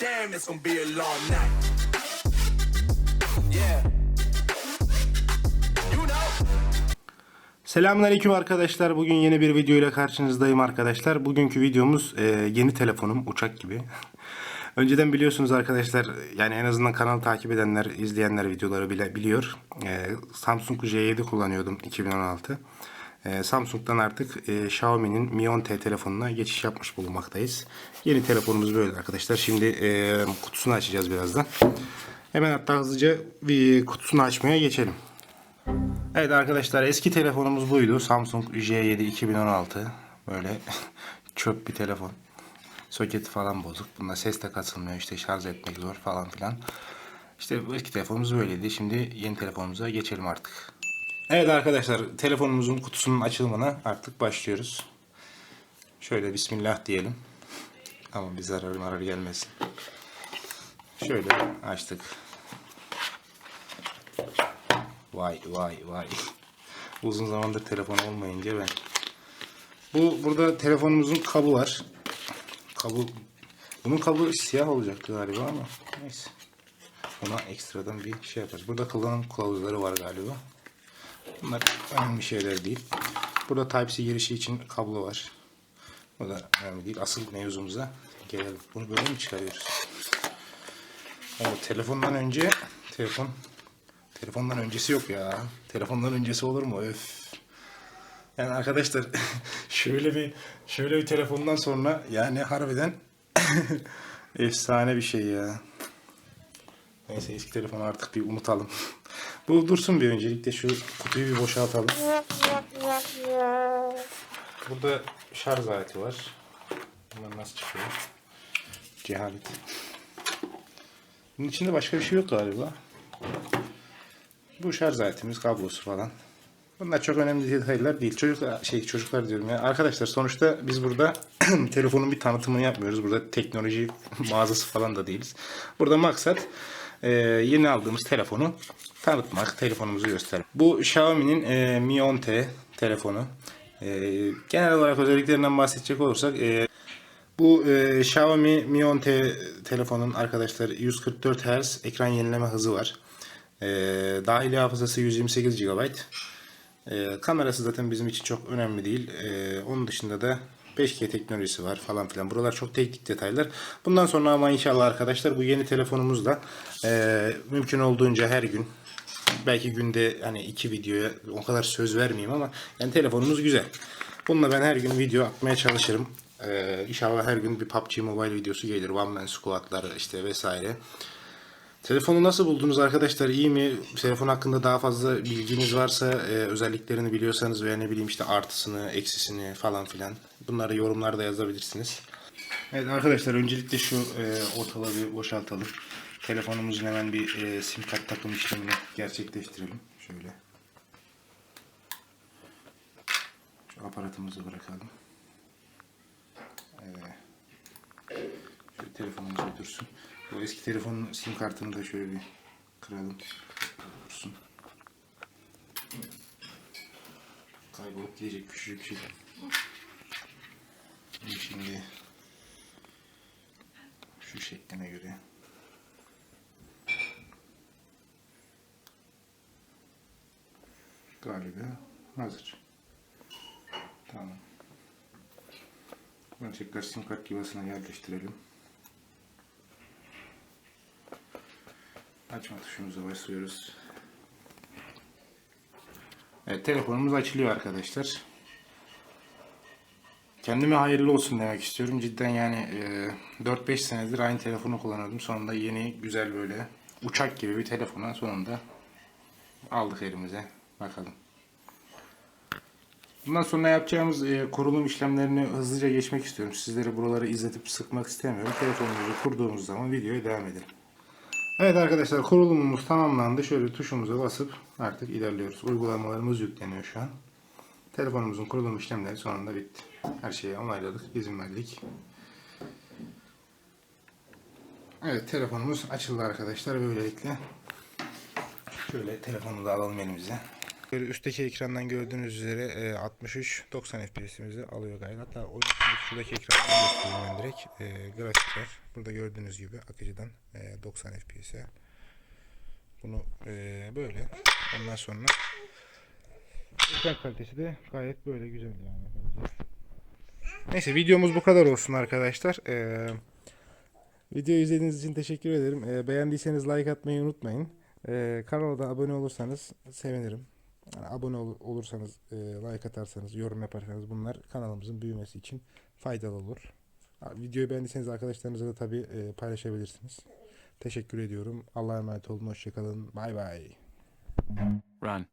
damn, it's gonna be a long night. Yeah. Selamünaleyküm arkadaşlar. Bugün yeni bir video ile karşınızdayım arkadaşlar. Bugünkü videomuz e, yeni telefonum uçak gibi. Önceden biliyorsunuz arkadaşlar yani en azından kanalı takip edenler, izleyenler videoları bile biliyor. E, Samsung J7 kullanıyordum 2016. E, Samsung'dan artık e, Xiaomi'nin Mi 10T telefonuna geçiş yapmış bulunmaktayız. Yeni telefonumuz böyle arkadaşlar. Şimdi e, kutusunu açacağız birazdan. Hemen hatta hızlıca bir kutusunu açmaya geçelim. Evet arkadaşlar eski telefonumuz buydu. Samsung J7 2016. Böyle çöp bir telefon. Soketi falan bozuk. Bunda ses de katılmıyor. İşte şarj etmek zor falan filan. İşte eski telefonumuz böyleydi. Şimdi yeni telefonumuza geçelim artık. Evet arkadaşlar telefonumuzun kutusunun açılımına artık başlıyoruz. Şöyle bismillah diyelim. Ama bir zarar marar gelmesin. Şöyle açtık. Vay vay vay. Uzun zamandır telefon olmayınca ben. Bu burada telefonumuzun kabı var. Kabı bunun kabı siyah olacaktı galiba ama neyse. Ona ekstradan bir şey yaparız. Burada kullanım kılavuzları var galiba. Bunlar önemli şeyler değil. Burada Type-C girişi için kablo var. O da önemli değil. Asıl mevzumuza gelelim. Bunu böyle mi çıkarıyoruz? O telefondan önce telefon Telefondan öncesi yok ya. Telefondan öncesi olur mu? Öf. Yani arkadaşlar şöyle bir şöyle bir telefondan sonra yani harbiden efsane bir şey ya. Neyse eski telefonu artık bir unutalım. Bu dursun bir öncelikle şu kutuyu bir boşaltalım. Burada şarj aleti var. Bunlar nasıl çıkıyor? Cehalet. Bunun içinde başka bir şey yok galiba. Bu şarj aletimiz, kablosu falan. Bunlar çok önemli detaylar değil. Çocuklar şey çocuklar diyorum ya. Arkadaşlar sonuçta biz burada telefonun bir tanıtımını yapmıyoruz. Burada teknoloji mağazası falan da değiliz. Burada maksat e, yeni aldığımız telefonu tanıtmak, telefonumuzu göstermek. Bu Xiaomi'nin e, Mi 10T telefonu. E, genel olarak özelliklerinden bahsedecek olursak e, bu e, Xiaomi Mi 10T telefonun arkadaşlar 144 Hz ekran yenileme hızı var. E, dahili hafızası 128 GB. E, kamerası zaten bizim için çok önemli değil. E, onun dışında da 5G teknolojisi var falan filan. Buralar çok teknik detaylar. Bundan sonra ama inşallah arkadaşlar bu yeni telefonumuzda e, mümkün olduğunca her gün belki günde hani iki videoya o kadar söz vermeyeyim ama yani telefonumuz güzel. Bununla ben her gün video atmaya çalışırım. Ee, inşallah her gün bir PUBG Mobile videosu gelir. One Man Squad'lar işte vesaire. Telefonu nasıl buldunuz arkadaşlar? İyi mi? Telefon hakkında daha fazla bilginiz varsa, e, özelliklerini biliyorsanız veya ne bileyim işte artısını, eksisini falan filan bunları yorumlarda yazabilirsiniz. Evet arkadaşlar öncelikle şu e, ortalığı bir boşaltalım. Telefonumuzun hemen bir e, sim kart takım işlemini gerçekleştirelim. Şöyle. Şu aparatımızı bırakalım. Evet. Şöyle telefonumuz bir dursun. Bu eski telefonun sim kartını da şöyle bir kıralım. Dursun. Kaybolup gidecek küçücük şey. Şimdi şu şekline göre galiba hazır. Tamam. Bunu tekrar sim kart yuvasına yerleştirelim. Açma tuşumuza basıyoruz. Evet telefonumuz açılıyor arkadaşlar. Kendime hayırlı olsun demek istiyorum. Cidden yani e, 4-5 senedir aynı telefonu kullanıyordum. Sonunda yeni güzel böyle uçak gibi bir telefona sonunda aldık elimize. Bakalım. Bundan sonra yapacağımız e, kurulum işlemlerini hızlıca geçmek istiyorum. Sizleri buraları izletip sıkmak istemiyorum. Telefonumuzu kurduğumuz zaman videoya devam edelim. Evet arkadaşlar kurulumumuz tamamlandı. Şöyle tuşumuza basıp artık ilerliyoruz. Uygulamalarımız yükleniyor şu an. Telefonumuzun kurulum işlemleri sonunda bitti. Her şeyi onayladık, izin verdik. Evet telefonumuz açıldı arkadaşlar böylelikle. Şöyle telefonu da alalım elimize. Böyle üstteki ekrandan gördüğünüz üzere e, 63 90 FPS'imizi alıyor gayet. Hatta oyun şuradaki ekrandan göstereyim ben direkt. E, grafikler burada gördüğünüz gibi akıcıdan e, 90 FPS'e. Bunu e, böyle. Ondan sonra ekran kalitesi de gayet böyle güzel yani. Neyse videomuz bu kadar olsun arkadaşlar. E, videoyu izlediğiniz için teşekkür ederim. E, beğendiyseniz like atmayı unutmayın. E, kanala da abone olursanız sevinirim. Yani abone ol- olursanız, e, like atarsanız, yorum yaparsanız bunlar kanalımızın büyümesi için faydalı olur. Videoyu beğendiyseniz arkadaşlarınızla da tabii e, paylaşabilirsiniz. Teşekkür ediyorum. Allah'a emanet olun. Hoşçakalın. Bay bay. Run.